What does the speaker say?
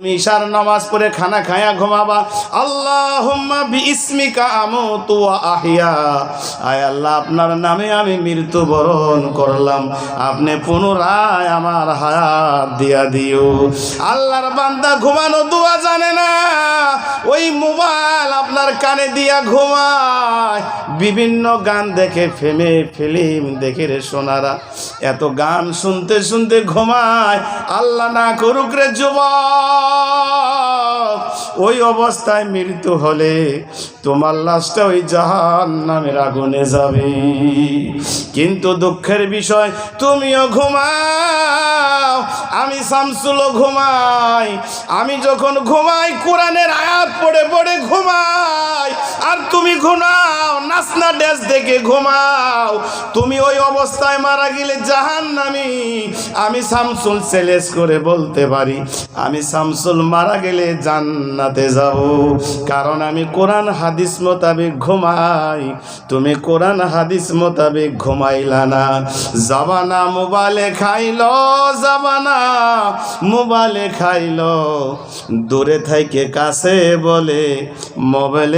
তুমি ঈশার নামাজ পড়ে খানা খায়া ঘুমাবা। আল্লাহুম্মা বিইসমিকা আমুতু ওয়া আহিয়া। আয় আল্লাহ, আপনার নামে আমি মৃত্যুবরণ করলাম। আপনি পুনরায় আমার হায়াত দিয়া দিও। আল্লাহর বান্দা ঘুমানো দোয়া জানে না। ওই মোবাইল আপনার কানে দিয়া ঘুমায়। বিভিন্ন গান দেখে ফেমে ফিল্ম দেখে রে সোনারা। এত গান শুনতে শুনতে ঘুমায়। আল্লাহ না করুক রে যুবক। ওই অবস্থায় মৃত্যু হলে তোমার লাশটা ওই জাহান নামের আগুনে যাবে। কিন্তু দুঃখের বিষয়, তুমিও ঘুমাও। আমি শামসুলও ঘুমাই। আমি যখন ঘুমাই, কোরআনের আয়াত পড়ে পড়ে ঘুমাই। আর তুমি ঘুমাও নাসনা ড্যাস দেখে ঘুমাও। তুমি ওই অবস্থায় মারা গেলে জাহান নামি আমি শামসুল সেলেস করে বলতে পারি, আমি শামসুল মারা গেলে জান্নাতে যাব। কারণ আমি কোরআন হাদিস মোতাবেক ঘুমাই, তুমি কোরআন হাদিস মোতাবেক ঘুমাইলা না। জাবানা মোবাইলে খাইল, জাবানা মোবাইলে খাইল। দূরে থাইকে কাছে বলে, মোবাইলে